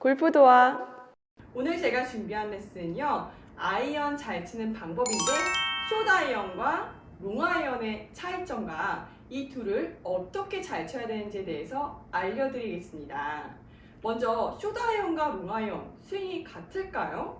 골프도와 오늘 제가 준비한 레슨은요. 아이언 잘 치는 방법인데 숏아이언과 롱아이언의 차이점과 이 둘을 어떻게 잘 쳐야 되는지에 대해서 알려드리겠습니다. 먼저 숏아이언과 롱아이언 스윙이 같을까요?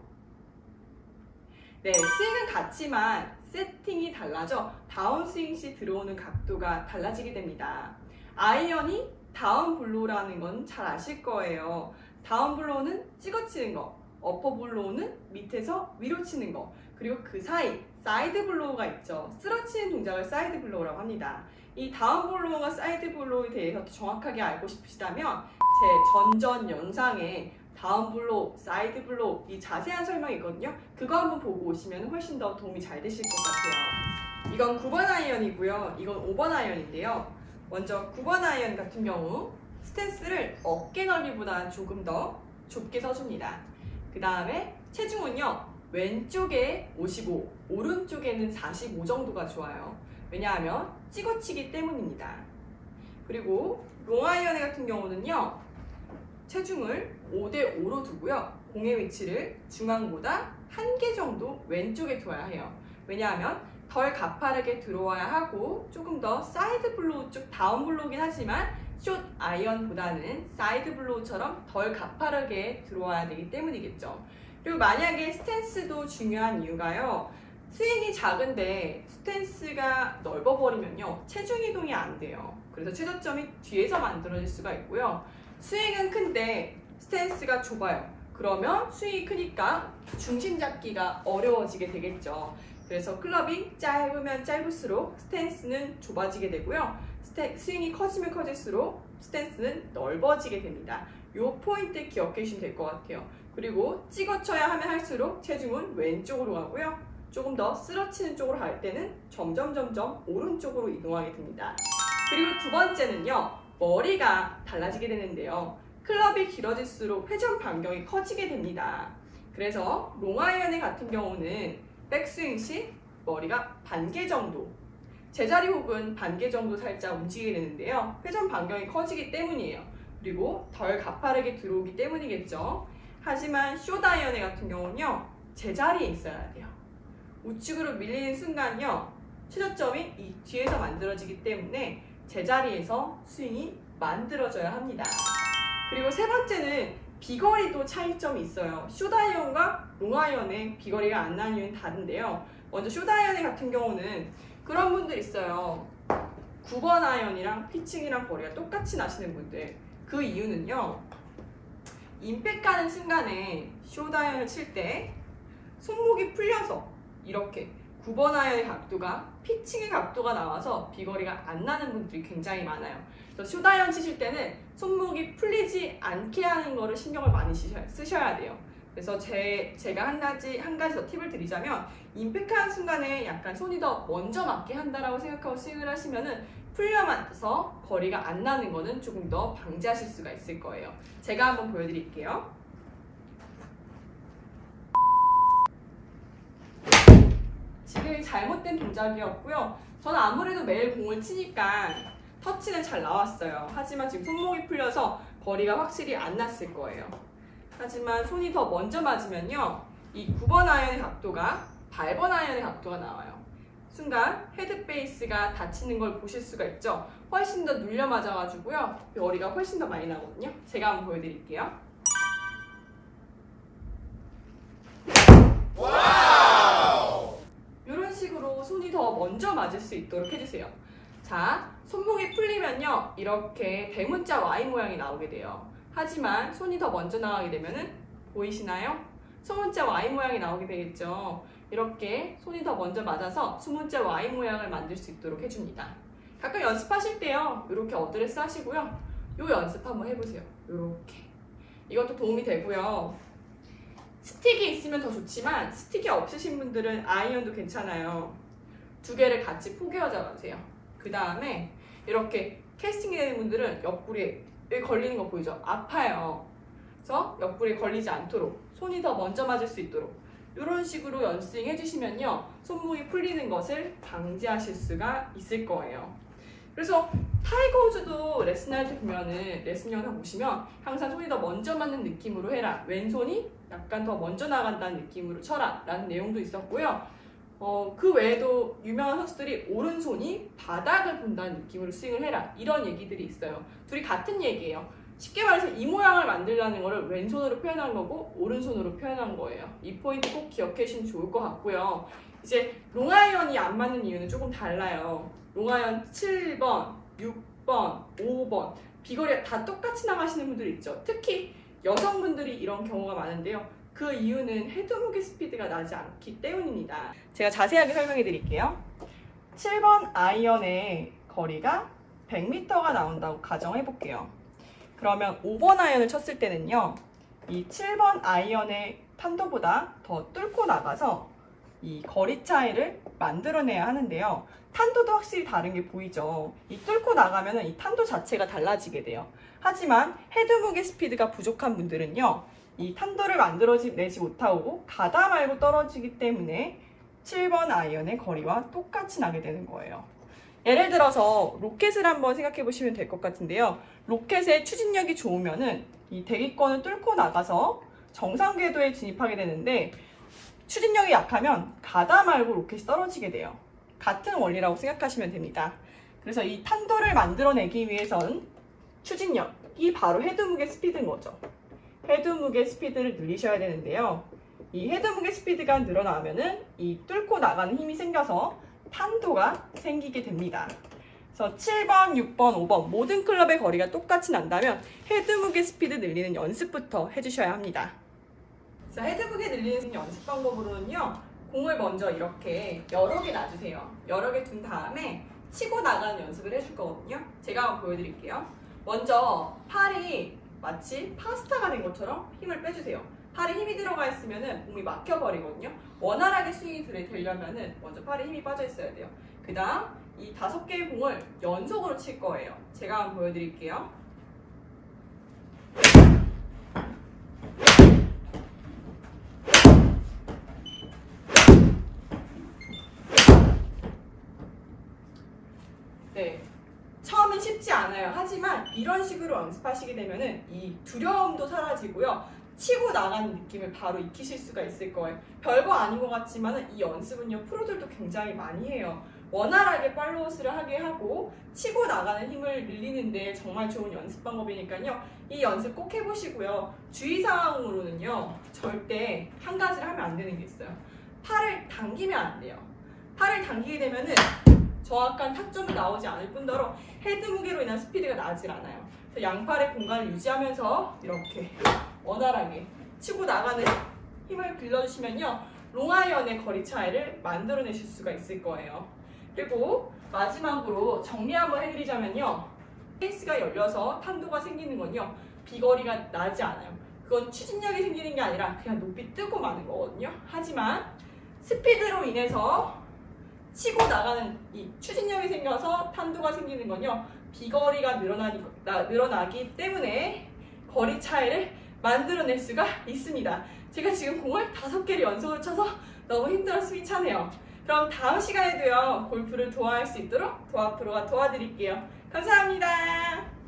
네, 스윙은 같지만 세팅이 달라져 다운스윙 시 들어오는 각도가 달라지게 됩니다. 아이언이 다운 블로우라는 건 잘 아실 거예요. 다운 블로우는 찍어 치는 거, 어퍼 블로우는 밑에서 위로 치는 거, 그리고 그 사이 사이드 블로우가 있죠. 쓰러치는 동작을 사이드 블로우라고 합니다. 이 다운 블로우와 사이드 블로우에 대해서 더 정확하게 알고 싶으시다면 제 전전 영상에 다운 블로우, 사이드 블로우 이 자세한 설명이 있거든요. 그거 한번 보고 오시면 훨씬 더 도움이 잘 되실 것 같아요. 이건 9번 아이언이고요. 이건 5번 아이언인데요. 먼저 9번 아이언 같은 경우 스탠스를 어깨 넓이보다 조금 더 좁게 서줍니다. 그 다음에 체중은요 왼쪽에 55, 오른쪽에는 45 정도가 좋아요. 왜냐하면 찍어치기 때문입니다. 그리고 롱아이언 같은 경우는요 체중을 5대 5로 두고요 공의 위치를 중앙보다 한 개 정도 왼쪽에 둬야 해요. 왜냐하면 덜 가파르게 들어와야 하고 조금 더 사이드 블로우 쪽 다운 블로우긴 하지만 숏 아이언보다는 사이드 블로우처럼 덜 가파르게 들어와야 되기 때문이겠죠. 그리고 만약에 스탠스도 중요한 이유가요. 스윙이 작은데 스탠스가 넓어버리면요. 체중 이동이 안 돼요. 그래서 최저점이 뒤에서 만들어질 수가 있고요. 스윙은 큰데 스탠스가 좁아요. 그러면 스윙이 크니까 중심 잡기가 어려워지게 되겠죠. 그래서 클럽이 짧으면 짧을수록 스탠스는 좁아지게 되고요. 스태- 스윙이 커지면 커질수록 스탠스는 넓어지게 됩니다. 이 포인트 기억해 주시면 될 것 같아요. 그리고 찍어 쳐야 하면 할수록 체중은 왼쪽으로 가고요. 조금 더 쓰러치는 쪽으로 갈 때는 점점 점점 오른쪽으로 이동하게 됩니다. 그리고 두 번째는요. 머리가 달라지게 되는데요. 클럽이 길어질수록 회전 반경이 커지게 됩니다. 그래서 롱아이언의 같은 경우는 백스윙 시 머리가 반개 정도 제자리 혹은 반개 정도 살짝 움직이게 되는데요. 회전 반경이 커지기 때문이에요. 그리고 덜 가파르게 들어오기 때문이겠죠. 하지만 쇼다이언의 같은 경우는요. 제자리에 있어야 돼요. 우측으로 밀리는 순간요. 최저점이 이 뒤에서 만들어지기 때문에 제자리에서 스윙이 만들어져야 합니다. 그리고 세 번째는 비거리도 차이점이 있어요. 쇼다이언과 롱아이언의 비거리가 안 나는 이유는 다른데요. 먼저 쇼다이언의 같은 경우는 그런 분들 있어요. 9번 아이언이랑 피칭이랑 거리가 똑같이 나시는 분들. 그 이유는요. 임팩 가는 순간에 쇼다이언을 칠 때 손목이 풀려서 이렇게 9번 아이언의 각도가 피칭의 각도가 나와서 비거리가 안 나는 분들이 굉장히 많아요. 쇼다이언 치실 때는 손목이 풀리지 않게 하는 거를 신경을 많이 쓰셔야, 돼요. 그래서 제, 제가 한 가지, 한 가지 더 팁을 드리자면, 임팩트하는 순간에 약간 손이 더 먼저 맞게 한다라고 생각하고 스윙을 하시면은 풀려맞아서 거리가 안 나는 거는 조금 더 방지하실 수가 있을 거예요. 제가 한번 보여드릴게요. 지금 잘못된 동작이었고요. 저는 아무래도 매일 공을 치니까 터치는 잘 나왔어요. 하지만 지금 손목이 풀려서 거리가 확실히 안 났을 거예요. 하지만 손이 더 먼저 맞으면요. 이 9번 아이언의 각도가 8번 아이언의 각도가 나와요. 순간 헤드 베이스가 다치는 걸 보실 수가 있죠. 훨씬 더 눌려 맞아가지고요. 머리가 훨씬 더 많이 나거든요. 제가 한번 보여드릴게요. 이런 식으로 손이 더 먼저 맞을 수 있도록 해주세요. 자, 손목이 풀리면요. 이렇게 대문자 Y 모양이 나오게 돼요. 하지만 손이 더 먼저 나가게 되면은 보이시나요? 소문자 Y 모양이 나오게 되겠죠. 이렇게 손이 더 먼저 맞아서 소문자 Y 모양을 만들 수 있도록 해줍니다. 가끔 연습하실 때요. 이렇게 어드레스 하시고요. 요 연습 한번 해보세요. 이렇게. 이것도 도움이 되고요. 스틱이 있으면 더 좋지만 스틱이 없으신 분들은 아이언도 괜찮아요. 두 개를 같이 포개어 잡으세요. 그 다음에 이렇게 캐스팅이 되는 분들은 옆구리에 걸리는 거 보이죠? 아파요. 그래서 옆구리에 걸리지 않도록 손이 더 먼저 맞을 수 있도록 이런 식으로 연스윙 해주시면요 손목이 풀리는 것을 방지하실 수가 있을 거예요. 그래서 타이거 우즈도 레슨할 때 보면은 레슨 영상 보시면 항상 손이 더 먼저 맞는 느낌으로 해라. 왼손이 약간 더 먼저 나간다는 느낌으로 쳐라. 라는 내용도 있었고요. 어, 그 외에도 유명한 선수들이 오른손이 바닥을 본다는 느낌으로 스윙을 해라. 이런 얘기들이 있어요. 둘이 같은 얘기예요. 쉽게 말해서 이 모양을 만들라는 거를 왼손으로 표현한 거고 오른손으로 표현한 거예요. 이 포인트 꼭 기억해 주시면 좋을 것 같고요. 이제 롱아이언이 안 맞는 이유는 조금 달라요. 롱아이언 7번, 6번, 5번 비거리 다 똑같이 나가시는 분들 있죠. 특히 여성분들이 이런 경우가 많은데요. 그 이유는 헤드 무게 스피드가 나지 않기 때문입니다. 제가 자세하게 설명해 드릴게요. 7번 아이언의 거리가 100m가 나온다고 가정해 볼게요. 그러면 5번 아이언을 쳤을 때는요. 이 7번 아이언의 탄도보다 더 뚫고 나가서 이 거리 차이를 만들어내야 하는데요. 탄도도 확실히 다른 게 보이죠. 이 뚫고 나가면 이 탄도 자체가 달라지게 돼요. 하지만 헤드 무게 스피드가 부족한 분들은요. 이 탄도를 만들어내지 못하고 가다 말고 떨어지기 때문에 7번 아이언의 거리와 똑같이 나게 되는 거예요. 예를 들어서 로켓을 한번 생각해 보시면 될 것 같은데요. 로켓의 추진력이 좋으면은 이 대기권을 뚫고 나가서 정상 궤도에 진입하게 되는데 추진력이 약하면 가다 말고 로켓이 떨어지게 돼요. 같은 원리라고 생각하시면 됩니다. 그래서 이 탄도를 만들어내기 위해선 추진력이 바로 헤드 무게 스피드인 거죠. 헤드 무게 스피드를 늘리셔야 되는데요. 이 헤드 무게 스피드가 늘어나면은 이 뚫고 나가는 힘이 생겨서 탄도가 생기게 됩니다. 그래서 7번, 6번, 5번 모든 클럽의 거리가 똑같이 난다면 헤드 무게 스피드 늘리는 연습부터 해주셔야 합니다. 자, 헤드 무게 늘리는 연습 방법으로는요. 공을 먼저 이렇게 여러 개 놔주세요. 여러 개 둔 다음에 치고 나가는 연습을 해줄 거거든요. 제가 한번 보여드릴게요. 먼저 팔이 마치 파스타가 된 것처럼 힘을 빼주세요. 팔에 힘이 들어가 있으면 몸이 막혀버리거든요. 원활하게 스윙이 되- 되려면 먼저 팔에 힘이 빠져 있어야 돼요. 그 다음 이 다섯 개의 공을 연속으로 칠 거예요. 제가 한번 보여드릴게요. 네. 처음엔 않아요. 하지만 이런 식으로 연습하시게 되면은 이 두려움도 사라지고요. 치고 나가는 느낌을 바로 익히실 수가 있을 거예요. 별거 아닌 것 같지만 이 연습은요 프로들도 굉장히 많이 해요. 원활하게 팔로우스를 하게 하고 치고 나가는 힘을 늘리는데 정말 좋은 연습 방법이니까요. 이 연습 꼭 해보시고요. 주의사항으로는요 절대 한 가지를 하면 안 되는 게 있어요. 팔을 당기면 안 돼요. 팔을 당기게 되면은 정확한 타점이 나오지 않을 뿐더러 헤드 무게로 인한 스피드가 나질 않아요. 그래서 양팔의 공간을 유지하면서 이렇게 원활하게 치고 나가는 힘을 빌려주시면요. 롱아이언의 거리 차이를 만들어내실 수가 있을 거예요. 그리고 마지막으로 정리 한번 해드리자면요. 페이스가 열려서 탄도가 생기는 건요. 비거리가 나지 않아요. 그건 추진력이 생기는 게 아니라 그냥 높이 뜨고 마는 거거든요. 하지만 스피드로 인해서 치고 나가는 이 추진력이 생겨서 탄도가 생기는 건요. 비거리가 늘어나기, 나- 늘어나기 때문에 거리 차이를 만들어낼 수가 있습니다. 제가 지금 공을 다섯 개를 연속으로 쳐서 너무 힘들어 숨이 차네요. 그럼 다음 시간에도요 골프를 좋아할 수 있도록 도아 프로가 도와드릴게요. 감사합니다.